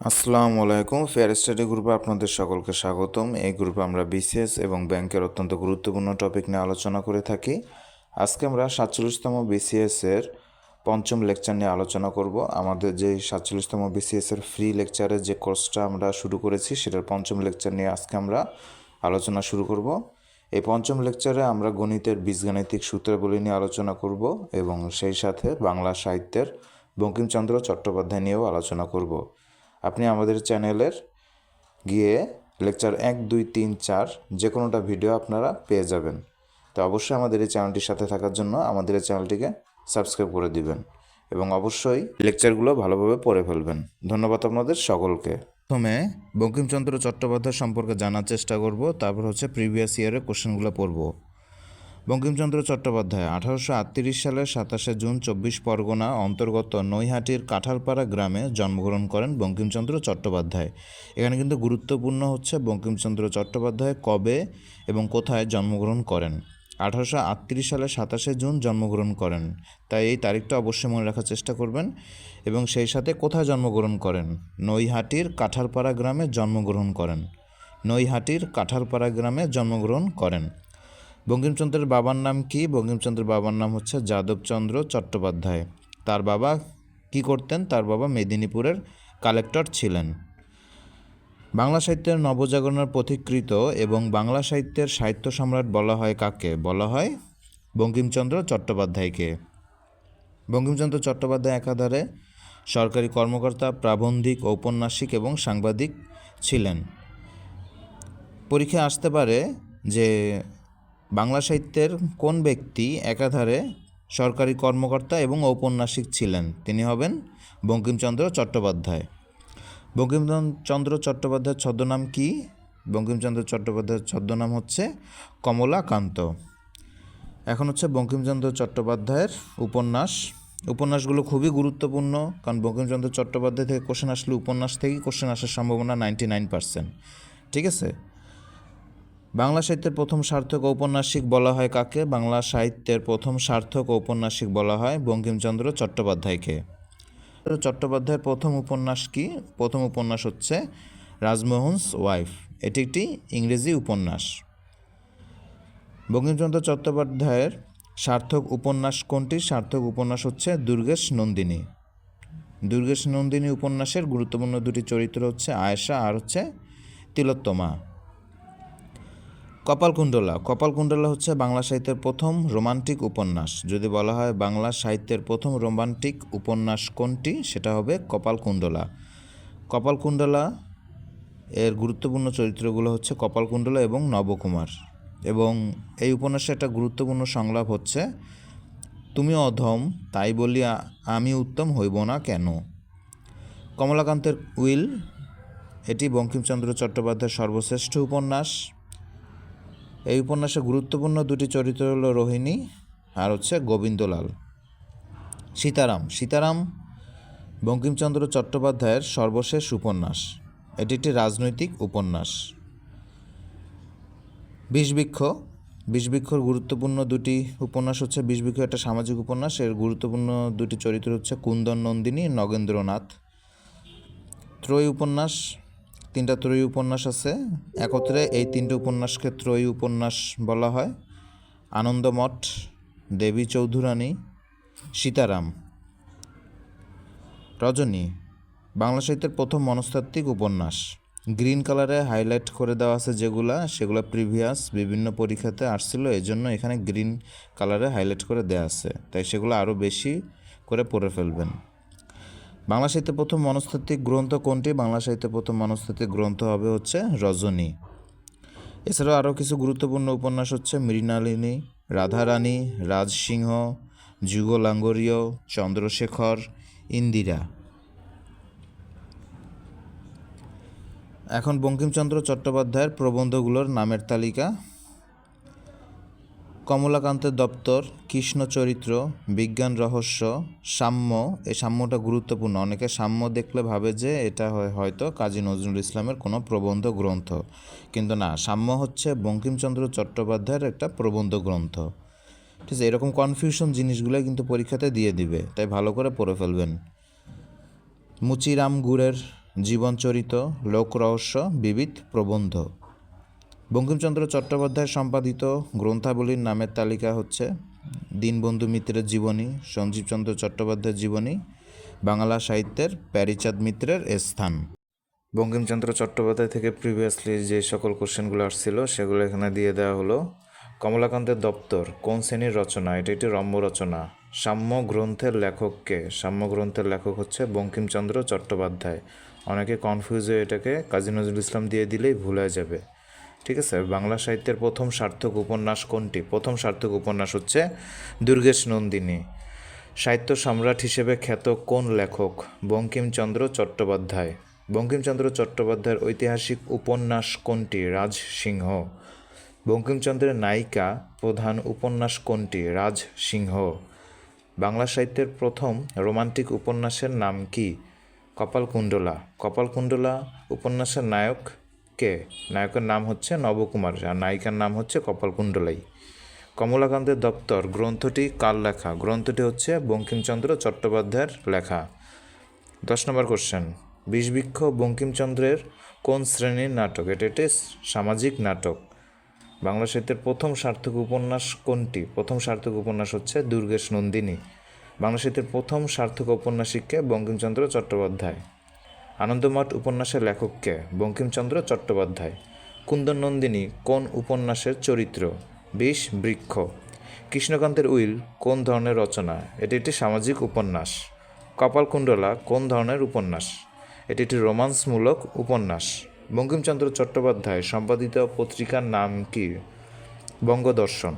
আসসালামু আলাইকুম fair study গ্রুপে আপনাদের সকলকে স্বাগতম। এই গ্রুপে আমরা বিসিএস এবং ব্যাংকের অত্যন্ত গুরুত্বপূর্ণ টপিক নিয়ে আলোচনা করে থাকি। আজকে আমরা সাতচল্লিশতম বিসিএস এর পঞ্চম লেকচার নিয়ে আলোচনা করব। আমাদের যে সাতচল্লিশতম বিসিএস এর ফ্রি লেকচারের যে কোর্সটা আমরা শুরু করেছি, সেটার পঞ্চম লেকচার নিয়ে আজকে আমরা আলোচনা শুরু করব। এই পঞ্চম লেকচারে আমরা গণিতের বীজগাণিতিক সূত্রাবলী নিয়ে আলোচনা করব এবং সেই সাথে বাংলা সাহিত্যের বঙ্কিমচন্দ্র চট্টোপাধ্যায় নিয়েও আলোচনা করব। আপনি আমাদের চ্যানেলের গিয়ে লেকচার এক, দুই, তিন, চার যে কোনোটা ভিডিও আপনারা পেয়ে যাবেন। তো অবশ্যই আমাদের এই চ্যানেলটির সাথে থাকার জন্য আমাদের এই চ্যানেলটিকে সাবস্ক্রাইব করে দিবেন এবং অবশ্যই লেকচারগুলো ভালোভাবে পড়ে ফেলবেন। ধন্যবাদ আপনাদের সকলকে। প্রথমে বঙ্কিমচন্দ্র চট্টোপাধ্যায় সম্পর্কে জানার চেষ্টা করব, তারপর হচ্ছে প্রিভিয়াস ইয়ারের কোশ্চেনগুলো পড়ব। বঙ্কিমচন্দ্র চট্টোপাধ্যায়, আঠারোশো আটত্রিশ সালের সাতাশে জুন চব্বিশ পরগনা অন্তর্গত নৈহাটির কাঁঠালপাড়া গ্রামে জন্মগ্রহণ করেন বঙ্কিমচন্দ্র চট্টোপাধ্যায়। এখানে কিন্তু গুরুত্বপূর্ণ হচ্ছে বঙ্কিমচন্দ্র চট্টোপাধ্যায় কবে এবং কোথায় জন্মগ্রহণ করেন। আঠারোশো আটত্রিশ সালের সাতাশে জুন জন্মগ্রহণ করেন। তাই এই তারিখটা অবশ্যই মনে রাখার চেষ্টা করবেন এবং সেই সাথে কোথায় জন্মগ্রহণ করেন? নৈহাটির কাঁঠালপাড়া গ্রামে জন্মগ্রহণ করেন। নৈহাটির কাঁঠালপাড়া গ্রামে জন্মগ্রহণ করেন। বঙ্কিমচন্দ্রের বাবার নাম কি? বঙ্কিমচন্দ্রের বাবার নাম হচ্ছে যাদবচন্দ্র চট্টোপাধ্যায়। তার বাবা কি করতেন? তার বাবা মেদিনীপুরের কালেক্টর ছিলেন। বাংলা সাহিত্যের নবজাগরণের পথিকৃত এবং বাংলা সাহিত্যের সাহিত্য সম্রাট বলা হয় কাকে? বলা হয় বঙ্কিমচন্দ্র চট্টোপাধ্যায়কে। বঙ্কিমচন্দ্র চট্টোপাধ্যায় একাধারে সরকারি কর্মকর্তা, প্রাবন্ধিক, ঔপন্যাসিক এবং সাংবাদিক ছিলেন। পরীক্ষায় আসতে পারে যে বাংলা সাহিত্যের কোন ব্যক্তি একাধারে সরকারি কর্মকর্তা এবং ঔপন্যাসিক ছিলেন? তিনি হবেন বঙ্কিমচন্দ্র চট্টোপাধ্যায়। বঙ্কিমচন্দ্র চট্টোপাধ্যায়ের ছদ্মনাম কি? বঙ্কিমচন্দ্র চট্টোপাধ্যায়ের ছদ্মনাম হচ্ছে কমলাকান্ত। এখন হচ্ছে বঙ্কিমচন্দ্র চট্টোপাধ্যায়ের উপন্যাস। উপন্যাসগুলো খুবই গুরুত্বপূর্ণ, কারণ বঙ্কিমচন্দ্র চট্টোপাধ্যায় থেকে কোশ্চেন আসলে উপন্যাস থেকেই কোশ্চেন আসার সম্ভাবনা নাইনটি নাইন পার্সেন্ট ঠিক আছে? বাংলা সাহিত্যের প্রথম সার্থক ঔপন্যাসিক বলা হয় কাকে? বাংলা সাহিত্যের প্রথম সার্থক ঔপন্যাসিক বলা হয় বঙ্কিমচন্দ্র চট্টোপাধ্যায়কে। চট্টোপাধ্যায়ের প্রথম উপন্যাস কি? প্রথম উপন্যাস হচ্ছে রাজমোহনস ওয়াইফ। এটি একটি ইংরেজি উপন্যাস। বঙ্কিমচন্দ্র চট্টোপাধ্যায়ের সার্থক উপন্যাস কোনটি? সার্থক উপন্যাস হচ্ছে দুর্গেশ নন্দিনী। দুর্গেশ নন্দিনী উপন্যাসের গুরুত্বপূর্ণ দুটি চরিত্র হচ্ছে আয়েশা আর হচ্ছে তিলোত্তমা। কপালকুণ্ডলা। কপালকুণ্ডলা হচ্ছে বাংলা সাহিত্যের প্রথম রোমান্টিক উপন্যাস। যদি বলা হয় বাংলা সাহিত্যের প্রথম রোমান্টিক উপন্যাস কোনটি, সেটা হবে কপালকুণ্ডলা। কপালকুণ্ডলা এর গুরুত্বপূর্ণ চরিত্রগুলো হচ্ছে কপালকুণ্ডলা এবং নবকুমার। এবং এই উপন্যাসে একটা গুরুত্বপূর্ণ সংলাপ হচ্ছে, তুমি অধম, তাই বলি আমি উত্তম হইব না কেন? কমলাকান্তের উইল, এটি বঙ্কিমচন্দ্র চট্টোপাধ্যায়ের সর্বশ্রেষ্ঠ উপন্যাস। এই উপন্যাসে গুরুত্বপূর্ণ দুটি চরিত্র হলো রোহিণী আর হচ্ছে গোবিন্দলাল। সীতারাম। সীতারাম বঙ্কিমচন্দ্র চট্টোপাধ্যায়ের সর্বশেষ উপন্যাস। এটি একটি রাজনৈতিক উপন্যাস। বিষবৃক্ষ। বিষবৃক্ষর গুরুত্বপূর্ণ দুটি উপন্যাস হচ্ছে, বিষবৃক্ষ একটা সামাজিক উপন্যাস, এর গুরুত্বপূর্ণ দুটি চরিত্র হচ্ছে কুন্দন নন্দিনী, নগেন্দ্রনাথ। ত্রয়ী উপন্যাস তিনটা ত্রয়ী উপন্যাস আছে। একত্রে এই তিনটে উপন্যাসকে ত্রয়ী উপন্যাস বলা হয়। আনন্দমঠ, দেবী চৌধুরানী, সীতারাম। রজনী, বাংলা সাহিত্যের প্রথম মনস্তাত্ত্বিক উপন্যাস। গ্রিন কালারে হাইলাইট করে দেওয়া আছে যেগুলা, সেগুলো প্রিভিয়াস বিভিন্ন পরীক্ষাতে আসছিল এই জন্য এখানে গ্রিন কালারে হাইলাইট করে দেওয়া আছে। তাই সেগুলো আরও বেশি করে পড়ে ফেলবেন। বাংলা সাহিত্যের প্রথম মনস্তাত্ত্বিক গ্রন্থ কোনটি? বাংলা সাহিত্যের প্রথম মনস্তাত্ত্বিক গ্রন্থ হবে হচ্ছে রজনী। এছাড়াও আরও কিছু গুরুত্বপূর্ণ উপন্যাস হচ্ছে মৃণালিনী, রাধারানী, রাজসিংহ, যুগলাঙ্গরীয়, চন্দ্রশেখর, ইন্দিরা। এখন বঙ্কিমচন্দ্র চট্টোপাধ্যায়ের প্রবন্ধগুলোর নামের তালিকা কমলাকান্তের দপ্তর, কৃষ্ণ চরিত্র, বিজ্ঞান রহস্য, সাম্য, এই সাম্যটা গুরুত্বপূর্ণ। অনেকে সাম্য দেখলে ভাবে যে এটা হয়, হয়তো কাজী নজরুল ইসলামের কোনো প্রবন্ধ গ্রন্থ। কিন্তু না, সাম্য হচ্ছে বঙ্কিমচন্দ্র চট্টোপাধ্যায়ের একটা প্রবন্ধ গ্রন্থ। ঠিক আছে, এরকম কনফিউশন জিনিসগুলো কিন্তু পরীক্ষাতে দিয়ে দিবে, তাই ভালো করে পড়ে ফেলবেন। মুচিরাম গুড়ের জীবনচরিত লোকরহস্য বিবিধ প্রবন্ধ। বঙ্কিমচন্দ্র চট্টোপাধ্যায় সম্পাদিত গ্রন্থাবলীর নামের তালিকা হচ্ছে দীনবন্ধু মিত্রের জীবনী, সঞ্জীবচন্দ্র চট্টোপাধ্যায়ের জীবনী, বাংলা সাহিত্যের প্যারিচাঁদ মিত্রের স্থান। বঙ্কিমচন্দ্র চট্টোপাধ্যায় থেকে প্রিভিয়াসলি যে সকল কোশ্চেনগুলো আসছিল, সেগুলো এখানে দিয়ে দেওয়া হলো। কমলাকান্তের দপ্তর, কোন শ্রেণির রচনা? এটা একটি রম্য রচনা। সাম্য গ্রন্থের লেখককে সাম্য গ্রন্থের লেখক হচ্ছে বঙ্কিমচন্দ্র চট্টোপাধ্যায়। অনেকে কনফিউজ হয়ে এটাকে কাজী নজরুল ইসলাম দিয়ে দিলেই ভুল যাবে। ঠিক আছে? বাংলা সাহিত্যের প্রথম সার্থক উপন্যাস কোনটি? প্রথম সার্থক উপন্যাস হচ্ছে দুর্গেশ নন্দিনী। সাহিত্য সম্রাট হিসেবে খ্যাত কোন লেখক? বঙ্কিমচন্দ্র চট্টোপাধ্যায়। বঙ্কিমচন্দ্র চট্টোপাধ্যায়ের ঐতিহাসিক উপন্যাস কোনটি? রাজ সিংহ বঙ্কিমচন্দ্রের নায়িকা প্রধান উপন্যাস কোনটি? রাজ সিংহ বাংলা সাহিত্যের প্রথম রোমান্টিক উপন্যাসের নাম কি? কপালকুণ্ডলা। কপালকুণ্ডলা উপন্যাসের নায়ক কে? নায়কের নাম হচ্ছে নবকুমার আর নায়িকার নাম হচ্ছে কপালকুণ্ডলাই কমলাকান্তের দপ্তর, গ্রন্থটি কার লেখা? গ্রন্থটি হচ্ছে বঙ্কিমচন্দ্র চট্টোপাধ্যায়ের লেখা। দশ নম্বর কোশ্চেন বিষবৃক্ষ বঙ্কিমচন্দ্রের কোন শ্রেণির নাটক? এটা একটি সামাজিক নাটক। বাংলা সাহিত্যের প্রথম সার্থক উপন্যাস কোনটি? প্রথম সার্থক উপন্যাস হচ্ছে দুর্গেশ নন্দিনী। বাংলা সাহিত্যের প্রথম সার্থক ঔপন্যাসিককে বঙ্কিমচন্দ্র চট্টোপাধ্যায়। আনন্দমঠ উপন্যাসের লেখককে বঙ্কিমচন্দ্র চট্টোপাধ্যায়। কুন্দন নন্দিনী কোন উপন্যাসের চরিত্র? বিষ, বৃক্ষ। কৃষ্ণকান্তের উইল কোন ধরনের রচনা? এটি একটি সামাজিক উপন্যাস। কপালকুণ্ডলা কোন ধরনের উপন্যাস? এটি একটি রোমান্সমূলক উপন্যাস। বঙ্কিমচন্দ্র চট্টোপাধ্যায় সম্পাদিত পত্রিকার নাম কি? বঙ্গদর্শন।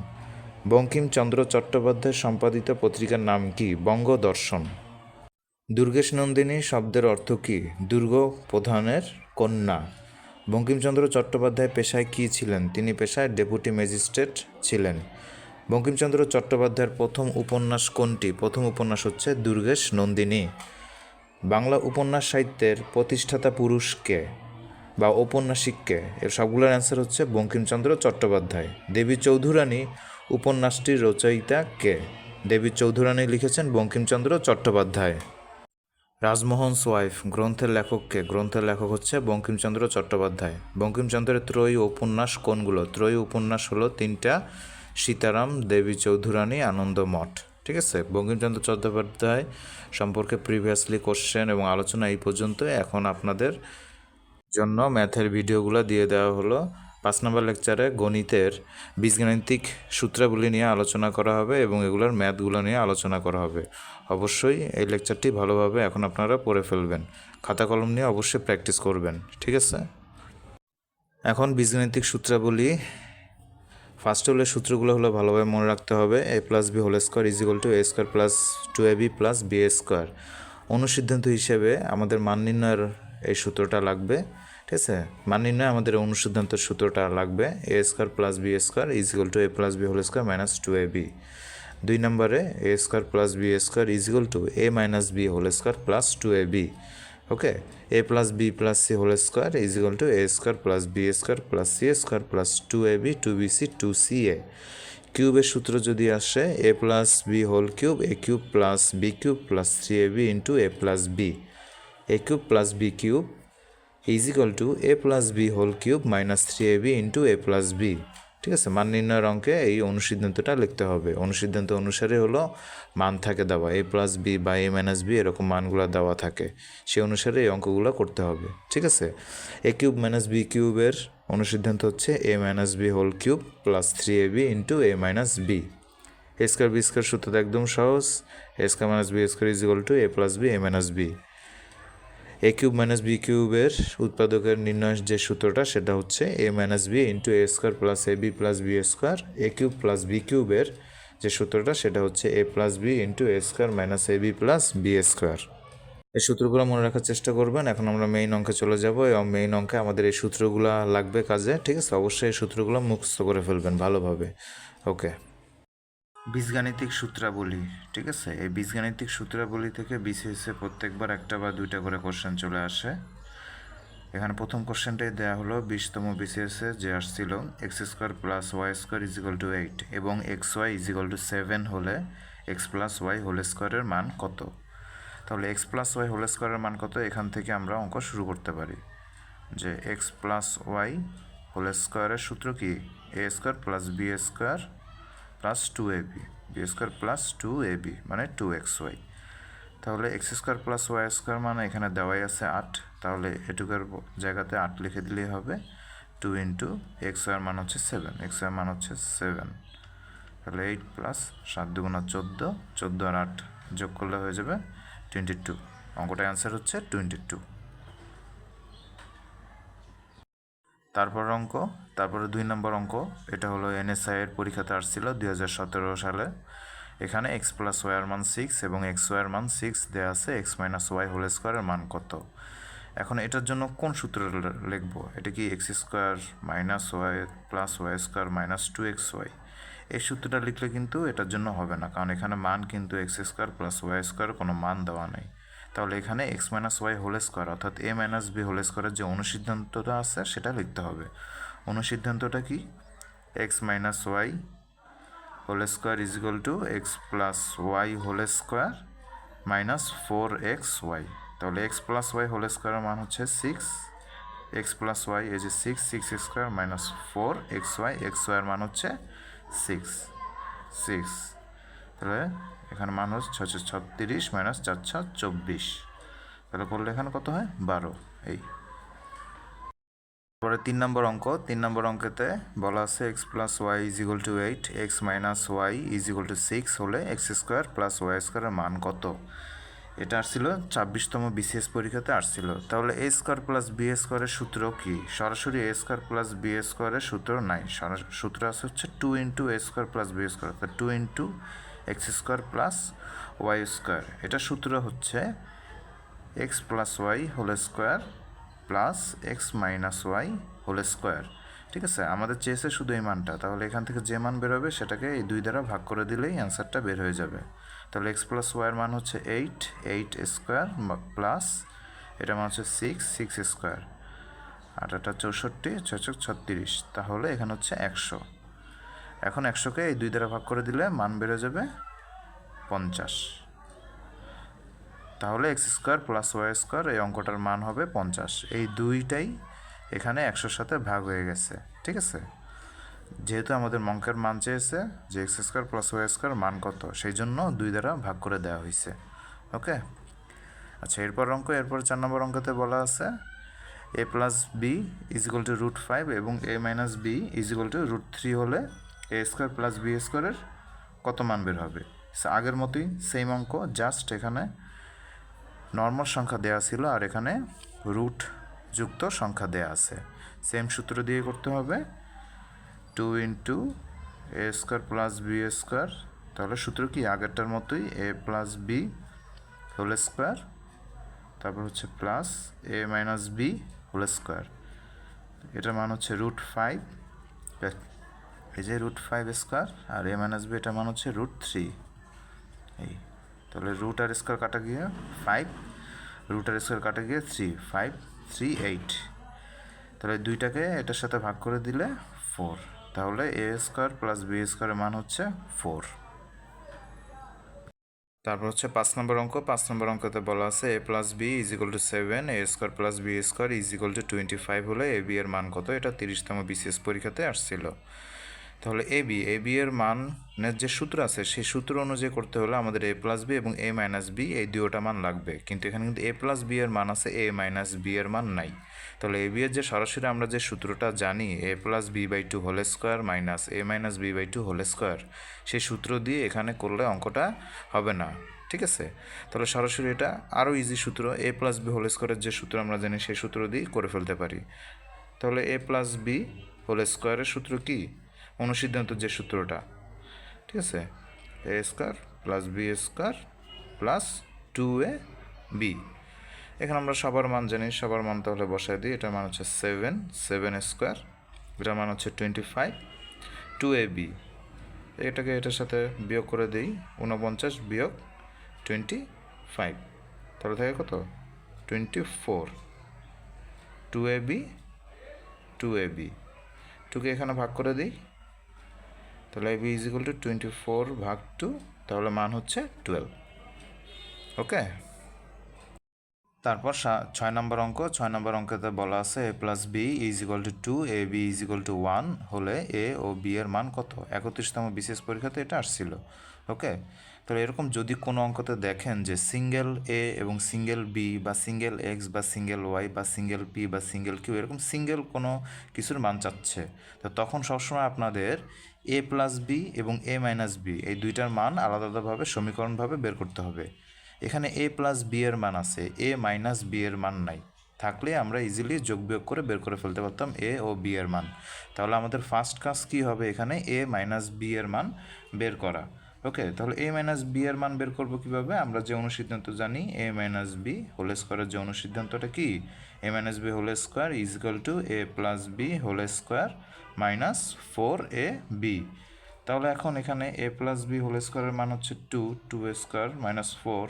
বঙ্কিমচন্দ্র চট্টোপাধ্যায় সম্পাদিত পত্রিকার নাম কি? বঙ্গদর্শন। দুর্গেশ নন্দিনী শব্দের অর্থ কী? দুর্গ প্রধানের কন্যা। বঙ্কিমচন্দ্র চট্টোপাধ্যায় পেশায় কী ছিলেন? তিনি পেশায় ডেপুটি ম্যাজিস্ট্রেট ছিলেন। বঙ্কিমচন্দ্র চট্টোপাধ্যায়ের প্রথম উপন্যাস কোনটি? প্রথম উপন্যাস হচ্ছে দুর্গেশ নন্দিনী বাংলা উপন্যাস সাহিত্যের প্রতিষ্ঠাতা পুরুষকে বা ঔপন্যাসিককে এর সবগুলোর অ্যান্সার হচ্ছে বঙ্কিমচন্দ্র চট্টোপাধ্যায়। দেবী চৌধুরানী উপন্যাসটির রচয়িতা কে? দেবী চৌধুরানী লিখেছেন বঙ্কিমচন্দ্র চট্টোপাধ্যায়। রাজমোহনস ওয়াইফ গ্রন্থের লেখককে, গ্রন্থের লেখক হচ্ছে বঙ্কিমচন্দ্র চট্টোপাধ্যায়। বঙ্কিমচন্দ্রের ত্রয়ী উপন্যাস কোনগুলো? ত্রয়ী উপন্যাস হলো তিনটা, সীতারাম, দেবী চৌধুরানী আনন্দমঠ ঠিক আছে? বঙ্কিমচন্দ্র চট্টোপাধ্যায় সম্পর্কে প্রিভিয়াসলি কোশ্চেন এবং আলোচনা এই পর্যন্ত এখন আপনাদের জন্য ম্যাথের ভিডিওগুলো দিয়ে দেওয়া হলো। পাঁচ নম্বর লেকচারে গণিতের বীজগাণিতিক সূত্রাবলী নিয়ে আলোচনা করা হবে এবং এগুলোর ম্যাথগুলো নিয়ে আলোচনা করা হবে। অবশ্যই এই লেকচারটি ভালোভাবে এখন আপনারা পড়ে ফেলবেন। খাতা কলম নিয়ে অবশ্যই প্র্যাকটিস করবেন, ঠিক আছে? এখন বীজগাণিতিক সূত্রাবলী ফার্স্ট হলে সূত্রগুলো হলো ভালোভাবে মনে রাখতে হবে। A plus B whole square is equal to A square plus two A B plus B A square অনুসিদ্ধান্ত হিসেবে আমাদের মান নির্ণয়ের এই সূত্রটা লাগবে। ঠিক আছে? মান নির্ণয় আমাদের অনুসিদ্ধান্ত সূত্রটা লাগবে A square plus B square is equal to A plus B whole square minus two A B দুই নম্বরে A square plus B square is equal to A minus B whole square plus two A B okay A plus B plus C whole square is equal to A square plus B square plus C square plus two A B two B C two C A কিউবের সূত্র যদি আসে A plus B whole cube A cube plus B cube plus three A B into A plus B A cube plus B cube is equal to A plus B whole cube minus three A B into A plus B ঠিক আছে? মান নির্ণয়ের অঙ্কে এই অনুসিদ্ধান্তটা লিখতে হবে। অনুসিদ্ধান্ত অনুসারে হলো মান থাকে দেওয়া। এ প্লাস বি বা এ মাইনাস বি এরকম মানগুলো দেওয়া থাকে। সেই অনুসারে এই অঙ্কগুলো করতে হবে। ঠিক আছে? এ কিউব মাইনাস বি কিউবের অনুসিদ্ধান্ত হচ্ছে A minus B whole cube plus three A B into A minus B A square B square সূত্রটা একদম সহজ। A square minus B square is equal to A plus B A minus B A cube minus B কিউবের উৎপাদকের নির্ণয়ের যে সূত্রটা, সেটা হচ্ছে A minus B into A square plus A B plus B square A cube plus B কিউবের যে সূত্রটা, সেটা হচ্ছে A plus B into A square minus A B plus B square এই সূত্রগুলো মনে রাখার চেষ্টা করবেন। এখন আমরা মেইন অঙ্কে চলে যাব। এবং মেইন অঙ্কে আমাদের এই সূত্রগুলো লাগবে কাজে। ঠিক আছে? অবশ্যই এই সূত্রগুলো মুখস্থ করে ফেলবেন ভালোভাবে। ওকে বীজগাণিতিক সূত্রাবলী, ঠিক আছে? এই বীজগাণিতিক সূত্রাবলী থেকে বিসিএসে প্রত্যেকবার একটা বা দুইটা করে কোশ্চেন চলে আসে। এখানে প্রথম কোশ্চেনটাই দেওয়া হলো বিশতম বিসিএসে যে আসছিল X square plus Y square is equal to eight এবং X Y is equal to seven হলে এক্স প্লাস ওয়াই হোল স্কোয়ারের মান কত? তাহলে এক্স প্লাস ওয়াই হোল স্কোয়ারের মান কত? এখান থেকে আমরা অঙ্ক শুরু করতে পারি। যে এক্স প্লাস ওয়াই হোল স্কোয়ারের সূত্র কি? A square plus B square plus two A B B square plus two A B মানে টু এক্স ওয়াই তাহলে X square plus Y square মানে এখানে দেওয়াই আছে আট, তাহলে এটুকার জায়গাতে আট লিখে দিলেই হবে টু ইন্টু এক্স ওয়ার মান হচ্ছে সেভেন এক্স ওয়ার মান হচ্ছে সেভেন তাহলে এইট প্লাস সাত দুগুণা চোদ্দ চোদ্দ আর আট যোগ করলে হয়ে যাবে টোয়েন্টি টু অঙ্কটার অ্যান্সার হচ্ছে টোয়েন্টি টু তারপর অঙ্ক, তারপরে দুই নম্বর অঙ্ক, এটা হলো এনএসআই এর পরীক্ষাতে আসছিল দুই হাজার সতেরো সালে। এখানে এক্স প্লাস ওয়ার মান সিক্স এবং এক্স ওয়ার মান সিক্স দেওয়া আছে এক্স মাইনাস ওয়াই হোল স্কোয়ারের মান কত। এখন এটার জন্য কোন সূত্র লিখব? এটা কি X square minus Y plus Y square minus two X Y এই সূত্রটা লিখলে কিন্তু এটার জন্য হবে না, কারণ এখানে মান কিন্তু X square plus Y square কোনো মান দেওয়া নেই। তাহলে এখানে X minus Y whole square অর্থাৎ এ মাইনাস বি হোল স্কোয়ারের যে অনুসিদ্ধান্তটা আছে, সেটা লিখতে হবে। অনুসিদ্ধান্তটা কি? X minus Y whole square is equal to X plus Y whole square minus four X Y তাহলে এক্স প্লাস ওয়াই হোল স্কোয়ারের মান হচ্ছে সিক্স এক্স প্লাস ওয়াই এই যে six six square minus four X Y X ওয়াইয়ের মান হচ্ছে six six তাহলে এখানে মান হচ্ছে ছশো ছত্রিশ মাইনাস চারশো চব্বিশ। তাহলে করলে এখানে কত হয়? বারো। এই। তারপরে তিন নম্বর অঙ্ক। তিন নম্বর অঙ্কেতে বলা আছে X plus Y is equal to eight X minus Y is equal to six হলে এক্স স্কোয়ার প্লাস ওয়াই স্কোয়ারের মান কত? এটা আসছিল ছাব্বিশতম বিসিএস পরীক্ষাতে আসছিল। তাহলে এ স্কোয়ার প্লাস বি স্কোয়ারের সূত্র কি? সরাসরি এ স্কোয়ার প্লাস বি স্কোয়ারের সূত্র নাই। সূত্র আছে হচ্ছে two into A square plus B square two into X square plus Y square. এটা সূত্র হচ্ছে X plus Y whole square plus X minus Y whole square. ঠিক আছে? আমাদের চেয়েছে শুধু এই মানটা। তাহলে এখান থেকে যে মান বেরোবে সেটাকে এই দুই দ্বারা ভাগ করে দিলেই অ্যান্সারটা বের হয়ে যাবে। তাহলে এক্স প্লাস ওয়াইয়ের মান হচ্ছে এইট এইট স্কোয়ার প্লাস এটা মান হচ্ছে সিক্স সিক্স স্কোয়ার। আর এটা চৌষট্টি ছশো ছত্রিশ। তাহলে এখানে হচ্ছে একশো। এখন একশোকে এই দুই দ্বারা ভাগ করে দিলে মান বেড়ে যাবে পঞ্চাশ। তাহলে X square plus Y square, এই অঙ্কটার মান হবে পঞ্চাশ। এই দুইটাই এখানে একশোর সাথে ভাগ হয়ে গেছে, ঠিক আছে? যেহেতু আমাদের মঙ্কের মান চেয়েছে যে X square plus Y square মান কত, সেই জন্য দুই দ্বারা ভাগ করে দেওয়া হয়েছে, ওকে? আচ্ছা এরপর অঙ্ক, এরপর চার নম্বর অঙ্কতে বলা আছে, A plus B is equal to root five এবং A minus B is equal to root three হলে এ স্কোয়ার প্লাস বি স্কোয়ারের কত মান বের হবে? আগের মতোই সেম অঙ্ক জাস্ট এখানে নর্মাল সংখ্যা দেওয়া ছিল আর এখানে রুট যুক্ত সংখ্যা দেওয়া আছে। সেম সূত্র দিয়ে করতে হবে। Two into A square plus B square তাহলে সূত্র কি? আগেরটার মতোই A plus B whole square তারপর হচ্ছে plus A minus B whole square এটার মান হচ্ছে রুট ফাইভ এই যে রুট ফাইভ স্কোয়ার আর এ মাইনাস বি এটার মান হচ্ছে রুট থ্রি এই, তাহলে রুট আর স্কোয়ার কাটা গিয়ে ফাইভ রুট আর স্কোয়ার কাটা গিয়ে থ্রি ফাইভ থ্রি এইট তাহলে দুইটাকে এটার সাথে ভাগ করে দিলে ফোর তাহলে এ স্কোয়ার প্লাস বি স্কোয়ারের মান হচ্ছে ফোর তারপর হচ্ছে পাঁচ নম্বর অঙ্ক। পাঁচ নম্বর অঙ্কতে বলা আছে A plus B is equal to seven A square plus B square is equal to twenty five হলে এ বি এর মান কত? এটা তিরিশতম বিসিএস পরীক্ষাতে আসছিল। তাহলে এ বি এ বি এর মানের যে সূত্র আছে, সেই সূত্র অনুযায়ী করতে হলে আমাদের এ প্লাস বি এবং এ মাইনাস বি এই দুটোটা মান লাগবে। কিন্তু এখানে কিন্তু এ প্লাস বি এর মান আছে এ মাইনাস বি এর মান নাই। তাহলে এ বি এর যে সরাসরি আমরা যে সূত্রটা জানি A plus B by two whole square minus A minus B by two whole square সেই সূত্র দিয়ে এখানে করলে অঙ্কটা হবে না। ঠিক আছে? তাহলে সরাসরি এটা আরও ইজি সূত্র এ প্লাস বি হোল স্কোয়ারের যে সূত্র আমরা জানি, সেই সূত্র দিয়ে করে ফেলতে পারি। তাহলে এ প্লাস বি হোল স্কোয়ারের সূত্র কি? অনুসিদ্ধান্ত যে সূত্রটা। ঠিক আছে? A square plus B square plus two A B এখানে আমরা সবার মান জানি, সবার মান তাহলে বসায় দিই। এটার মান হচ্ছে সেভেন সেভেন স্কোয়ার এটার মান হচ্ছে twenty five two A B এটাকে এটার সাথে বিয়োগ করে দিই, ঊনপঞ্চাশ বিয়োগ টোয়েন্টি ফাইভ তাহলে থাকে কত? Twenty four two A B two A B টুকে এখানে ভাগ করে দিই তাহলে B is equal to twenty four ভাগ টু তাহলে মান হচ্ছে টুয়েলভ ওকে তারপর ছয় নম্বর অঙ্ক, ছয় নম্বর অঙ্কতে বলা আছে A plus B is equal to two A B is equal to one হলে এ ও বি এর মান কত? একত্রিশতম বিশেষ পরীক্ষাতে এটা আসছিল। ওকে তাহলে এরকম যদি কোনো অঙ্কতে দেখেন যে সিঙ্গেল এ এবং সিঙ্গেল বি বা সিঙ্গেল এক্স বা সিঙ্গেল ওয়াই বা সিঙ্গেল পি বা সিঙ্গেল কিউ এরকম সিঙ্গেল কোনো কিছুর মান চাচ্ছে, তো তখন সবসময় আপনাদের এ প্লাস বি এবং এ মাইনাস বি এই দুইটার মান আলাদা আলাদাভাবে, সমীকরণভাবে বের করতে হবে। এখানে এ প্লাস বি এর মান আছে এ মাইনাস বি এর মান নাই। থাকলে আমরা ইজিলি যোগ বিয়োগ করে বের করে ফেলতে পারতাম এ ও বি এর মান। তাহলে আমাদের ফার্স্ট কাজ কী হবে এখানে? এ মাইনাস বি এর মান বের করা। ওকে তাহলে এ মাইনাস বি এর মান বের করব কীভাবে? আমরা যে অনুসিদ্ধান্ত জানি এ মাইনাস বি হোল স্কোয়ারের যে অনুসিদ্ধান্তটা কি? A minus B whole square is equal to A plus B whole square minus four A B তাহলে এখন এখানে এ প্লাস বি হোল স্কোয়ারের মান হচ্ছে two two square minus four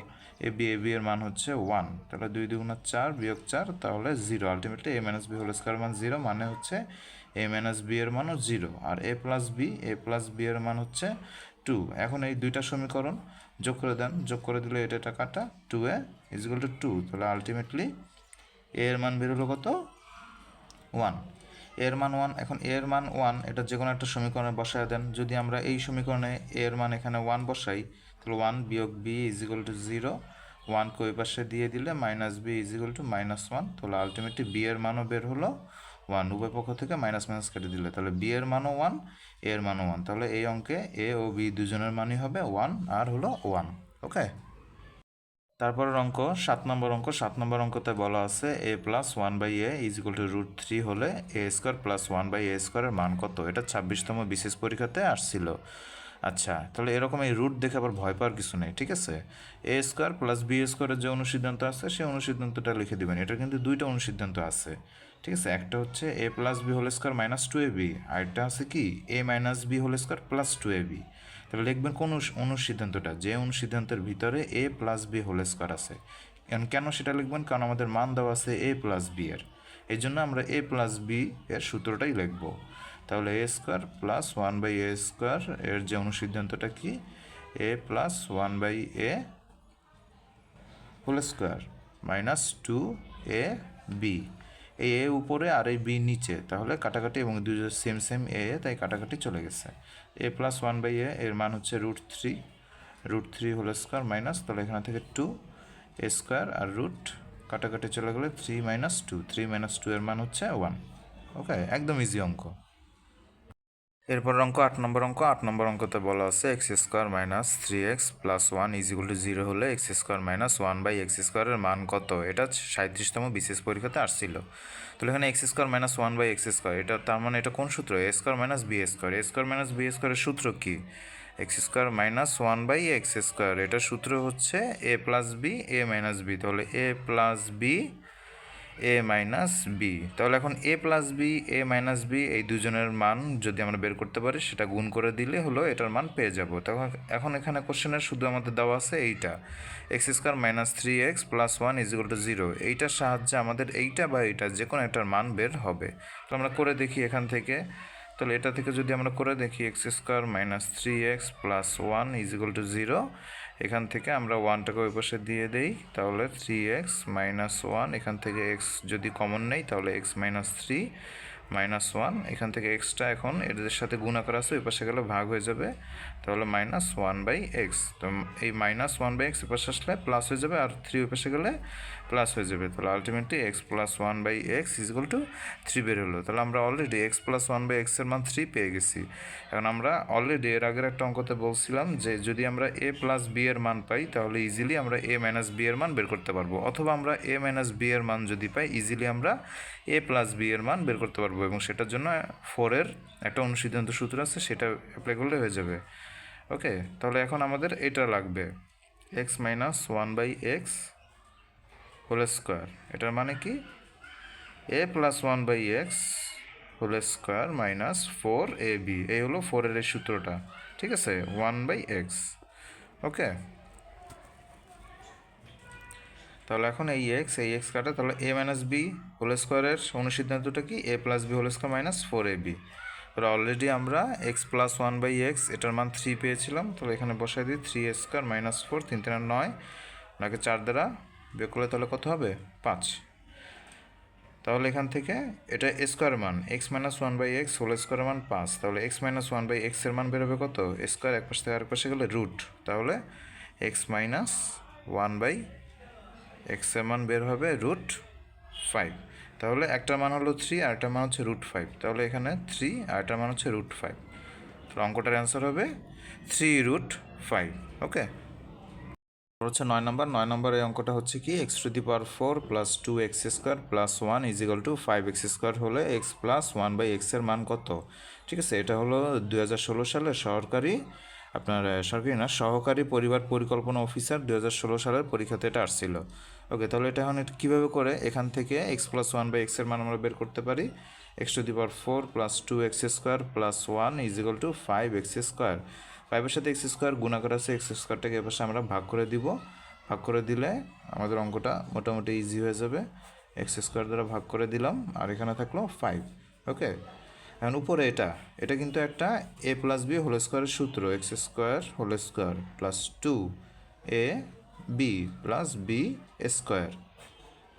A B A B এর মান হচ্ছে ওয়ান তাহলে দুই দুগুণা চার বিয়োগ চার, তাহলে zero ultimately A minus B whole square মান জিরো মানে হচ্ছে এ মাইনাস বি এর মানও zero R A plus B A plus B এর মান হচ্ছে টু এখন এই দুইটা সমীকরণ যোগ করে দেন। যোগ করে দিলে এটা টাকাটা two A is equal to two তাহলে আলটিমেটলি এর মান বের হলো কত? ওয়ানের মান ওয়ান এখন এর মান ওয়ান এটা যে কোনো একটা সমীকরণে বসায় দেন। যদি আমরা এই সমীকরণে এর মান এখানে ওয়ান বসাই, তাহলে ওয়ান বিয়োগ বি ইজিক্যাল টু জিরো ওয়ানকে ওই পাশে দিয়ে দিলে minus B is equal to minus one তাহলে আলটিমেটলি বি এর মানও বের হলো ওয়ান উভয় পক্ষ থেকে মাইনাস মাইনাস কেটে দিলে, তাহলে বি এর মানও ওয়ান এ এর মানও ওয়ান তাহলে এই অঙ্কে এ ও বি দুজনের মানই হবে ওয়ান আর হলো ওয়ান ওকে তারপরের অঙ্ক, সাত নম্বর অঙ্ক, সাত নম্বর অঙ্কতে বলা আছে A plus one by A is equal to root three হলে A square plus one by A স্কোয়ারের মান কত? এটা ছাব্বিশতম বিশেষ পরীক্ষাতে আসছিল। আচ্ছা তাহলে এরকম এই রুট দেখে আবার ভয় পাওয়ার কিছু নেই, ঠিক আছে? এ স্কোয়ার প্লাস বি স্কোয়ারের যে অনুসিদ্ধান্ত আছে, সেই অনুসিদ্ধান্তটা লিখে দেবেন। এটা কিন্তু দুইটা অনুসিদ্ধান্ত আছে। ঠিক আছে, একটা হচ্ছে A plus B whole square minus two A B আরেকটা আছে কি? A minus B whole square plus two A B তাহলে লিখবেন কোন অনুসিদ্ধান্তটা, যে অনুসিদ্ধান্তের ভিতরে A plus B whole square আছে। এখন কেন সেটা লিখবেন? কারণ আমাদের মান দেওয়া আছে এ প্লাস বি এর। এই জন্য আমরা এ প্লাস বি এর সূত্রটাই লিখব। তাহলে A square plus one by A square এর যে অনুসিদ্ধান্তটা কি? A plus one by A whole square minus two A B এই এ উপরে, আর এই বি নিচে। তাহলে কাটাকাটি এবং দুজন সেম সেম এ তাই কাটাকাটি চলে গেছে। A plus one by A এর মান হচ্ছে root three root three whole square minus তাহলে এখানে থেকে টু এ স্কোয়ার আর রুট কাটাকাটি চলে গেলে three minus two three minus two এর মান হচ্ছে ওয়ান ওকে একদম ইজি অঙ্ক। এরপর অঙ্ক আট নম্বর অঙ্ক, আট নম্বর অঙ্কতে বলা আছে X square minus three X plus one is equal to zero হলে X square minus one by X স্কোয়ারের মান কত? এটা সাঁত্রিশতম বিশেষ পরীক্ষাতে আসছিল। তাহলে এখানে X square minus one by X square, এটা তার মানে এটা কোন সূত্র? A square minus B square. A square minus B স্কোয়ারের সূত্র কি? X square minus one by X square এটার সূত্র হচ্ছে A plus B, A minus B. তাহলে A plus B A minus B তাহলে এখন A plus B A minus B এই দুজনের মান যদি আমরা বের করতে পারি, সেটা গুণ করে দিলে হলো এটার মান পেয়ে যাব। তখন এখন, এখানে কোশ্চেনের শুধু আমাদের দেওয়া আছে এইটা। X square minus three X plus one is equal to zero এইটার সাহায্যে আমাদের এইটা বা এইটা যে কোনো একটার মান বের হবে। তো আমরা করে দেখি এখান থেকে। তাহলে এটা থেকে যদি আমরা করে দেখি X square minus three X plus one is equal to zero এখান থেকে আমরা ওয়ানটাকে ওই পাশে দিয়ে দেই, তাহলে থ্রি এক্স মাইনাস ওয়ান এখান থেকে এক্স যদি কমন নেই, তাহলে X minus three minus one এখান থেকে এক্সটা এখন এদের সাথে গুণাকার আছে, ওই পাশে গেলে ভাগ হয়ে যাবে, তাহলে মাইনাস ওয়ান বাই এক্স তো এই মাইনাস ওয়ান বাই এক্স পাশে আসলে প্লাস হয়ে যাবে, আর থ্রি ওই পাশে গেলে প্লাস হয়ে যাবে। তাহলে ultimately X plus one by X is equal to three বের হলো। তাহলে আমরা already X plus one by এক্সের মান থ্রি পেয়ে গেছি। এখন আমরা অলরেডি এর আগের একটা অঙ্কতে বলছিলাম যে যদি আমরা এ প্লাস বি এর মান পাই, তাহলে ইজিলি আমরা এ মাইনাস বি এর মান বের করতে পারব। অথবা আমরা এ মাইনাস বি এর মান যদি পাই ইজিলি আমরা এ প্লাস বি এর মান বের করতে পারব এবং সেটার জন্য ফোরের একটা অনুসিদ্ধান্ত সূত্র আছে, সেটা অ্যাপ্লাই করলে হয়ে যাবে। ওকে তাহলে এখন আমাদের এটা লাগবে। X minus one by X whole square এটার মানে কি? A plus one by X whole square minus four A B এই হলো ফোরের এই সূত্রটা। ঠিক আছে? ওয়ান বাই এক্স ওকে তাহলে এখন এই এক্স এই এক্স কাটা, তাহলে এ মাইনাস বি হোল স্কোয়ারের অনুসিদ্ধান্তটা কি? A plus B whole square minus four A B তাহলে অলরেডি আমরা X plus one by X এটার মান থ্রি পেয়েছিলাম। তাহলে এখানে বসাই দিই থ্রি স্কোয়ার মাইনাস ফোর তিন তিন নয় ওনাকে চার দ্বারা বিয়োগ করলে তাহলে কত হবে? পাঁচ। তাহলে এখান থেকে এটা স্কোয়ার মান X minus one by X whole square মান পাঁচ। তাহলে এক্স মাইনাস ওয়ান বাই এক্সের মান বেরোবে কত? স্কোয়ার এক পাশ থেকে আরেক পাশে গেলে রুট তাহলে এক্স মাইনাস ওয়ান বাই এক্সের মান বের হবে রুট ফাইভ তাহলে একটা মান হলো থ্রি আর একটা মান হচ্ছে রুট ফাইভ তাহলে এখানে থ্রি আর একটা মান হচ্ছে রুট ফাইভ তাহলে অঙ্কটার অ্যান্সার হবে থ্রি রুট ফাইভ ওকে হচ্ছে নয় নম্বর নয় নম্বর এই অঙ্কটা হচ্ছে কি? X to the power four plus two X square plus one equal to five X square হলে এক্স প্লাস ওয়ান বাই এক্সের মান কত? ঠিক আছে, এটা হলো দু সালের সরকারি, আপনার সরকারি না, সহকারী পরিবার পরিকল্পনা অফিসার দু হাজার ষোলো সালের পরীক্ষাতে এটা আসছিল। ওকে তাহলে এটা এখন এটা কীভাবে করে? এখান থেকে এক্স প্লাস ওয়ান বাই এক্সের মান আমরা বের করতে পারি। X to the power four plus two X square plus one equal to five X square ফাইভের সাথে এক্স স্কোয়ার গুণাকার আছে এক্স স্কোয়ারটাকে এপাশে আমরা ভাগ করে দিব। ভাগ করে দিলে আমাদের অঙ্কটা মোটামুটি ইজি হয়ে যাবে। এক্স স্কোয়ার দ্বারা ভাগ করে দিলাম, আর এখানে থাকল ফাইভ ওকে এখন উপরে এটা এটা কিন্তু একটা এ প্লাস বি হোল স্কোয়ারের সূত্র X square whole square plus two A B plus B square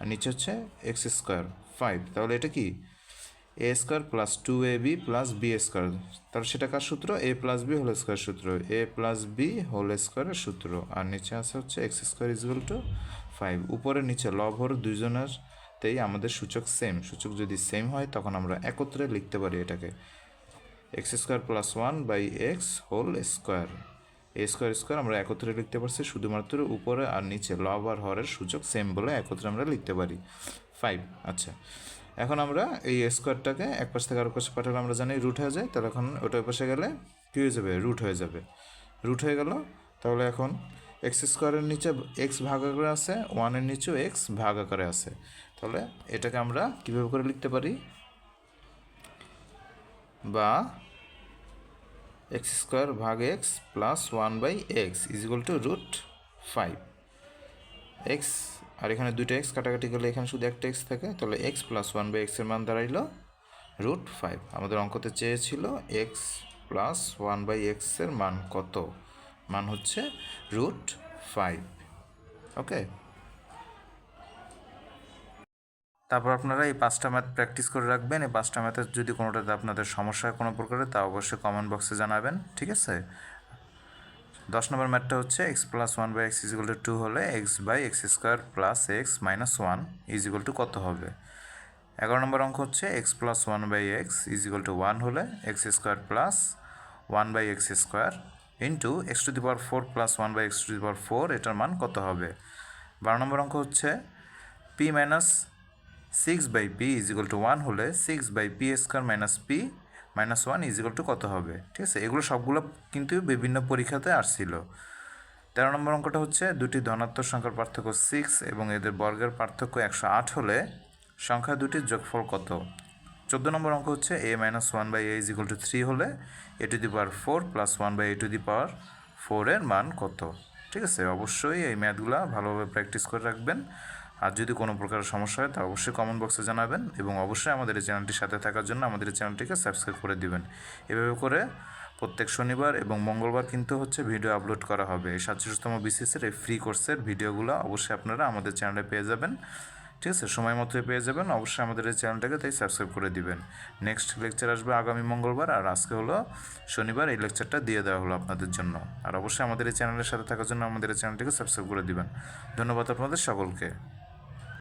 আর নিচে হচ্ছে এক্স স্কোয়ার ফাইভ তাহলে এটা কি? A square plus two A B plus B square তাহলে সেটা কার সূত্র? A plus B whole square সূত্র। এ প্লাস বি হোল স্কোয়ারের সূত্র। আর নিচে আছে হচ্ছে X square equal to five উপরে নিচে লভর দুইজনের। তেই আমাদের সূচক সেম সূচক যদি সেম হয়, তখন আমরা একত্রে লিখতে পারি এটাকে। X square plus one by X whole square A square square আমরা একত্রে লিখতে পারছি, শুধুমাত্র উপরে আর নিচে লব আর হরের সূচক সেম বলে একত্রে আমরা লিখতে পারি। ফাইভ আচ্ছা। এখন আমরা এই স্কোয়ারটাকে এক পাশ থেকে আরেক পাশে পাঠালে আমরা জানি রুট হয়ে যায়, তাহলে এখন ওটা পাশে গেলে কী হয়ে যাবে? রুট হয়ে যাবে। রুট হয়ে গেল, তাহলে এখন এক্স স্কোয়ারের নিচে এক্স ভাগ আকারে আছে ওয়ানের নিচেও এক্স ভাগ আকারে আছে। তাহলে এটাকে আমরা কীভাবে করে লিখতে পারি? বা এক্স স্কোয়ার ভাগ X plus one by X is equal to root five X আর এখানে দুইটা এক্স কাটাকাটি করলে এখানে শুধু একটা এক্স থাকে, তাহলে এক্স প্লাস ওয়ান বাই এক্সের মান দাঁড়াইলো রুট ফাইভ আমাদের অঙ্কতে চেয়েছিল এক্স প্লাস ওয়ান বাই এক্সের মান কত? মান হচ্ছে রুট ফাইভ ওকে? তারপর আপনারা এই পাঁচটা ম্যাথ প্র্যাকটিস করে রাখবেন। এই পাঁচটা ম্যাথের যদি কোনোটাতে আপনাদের সমস্যা কোনো প্রকারে, তা অবশ্যই কমেন্ট বক্সে জানাবেন, ঠিক আছে? দশ নম্বর ম্যাথটা হচ্ছে X plus one by X equal to two হলে X by X square plus X minus one equal to কত হবে? এগারো নম্বর অঙ্ক হচ্ছে X plus one by X equal to one হলে X square plus one by X square into X to the power four plus one by X to the power four এটার মান কত হবে? বারো নম্বর অঙ্ক হচ্ছে P minus six by P equal to one হলে six by P square minus P minus one equal to কত হবে? ঠিক আছে? এগুলো সবগুলো কিন্তু বিভিন্ন পরীক্ষাতে আসছিল। তেরো নম্বর অঙ্কটা হচ্ছে দুটি ধনাত্মক সংখ্যার পার্থক্য সিক্স এবং এদের বর্গের পার্থক্য একশো আট হলে সংখ্যা দুটির যোগফল কত? চোদ্দ নম্বর অঙ্ক হচ্ছে A minus one by A equal to three হলে A to the power four plus one by A to the power ফোরের মান কত? ঠিক আছে? অবশ্যই এই ম্যাথগুলো ভালোভাবে প্র্যাকটিস করে রাখবেন। আর যদি কোনো প্রকার সমস্যা হয়, তা অবশ্যই কমেন্ট বক্সে জানাবেন এবং অবশ্যই আমাদের এই চ্যানেলটির সাথে থাকার জন্য আমাদের এই চ্যানেলটিকে সাবস্ক্রাইব করে দিবেন। এভাবে করে প্রত্যেক শনিবার এবং মঙ্গলবার কিন্তু হচ্ছে ভিডিও আপলোড করা হবে। এই সাতচল্লিশতম বিসিএসের এই ফ্রি কোর্সের ভিডিওগুলো অবশ্যই আপনারা আমাদের চ্যানেলে পেয়ে যাবেন। ঠিক আছে? সময় মতো পেয়ে যাবেন। অবশ্যই আমাদের এই চ্যানেলটাকে তাই সাবস্ক্রাইব করে দিবেন। নেক্সট লেকচার আসবে আগামী মঙ্গলবার আর আজকে হলো শনিবার। এই লেকচারটা দিয়ে দেওয়া হলো আপনাদের জন্য। আর অবশ্যই আমাদের এই চ্যানেলের সাথে থাকার জন্য আমাদের এই চ্যানেলটিকে সাবস্ক্রাইব করে দিবেন। ধন্যবাদ আপনাদের সকলকে।